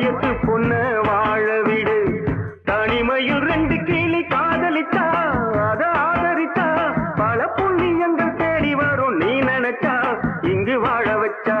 தாயத்து பொண்ண வாழ விடு. தனிமையில் ரெண்டு கிளி காதலித்தா அத ஆதரித்தா. பல புண்ணியங்கள் தேடி வரும் நீ நினைச்சா இங்கு வாழ வச்சா.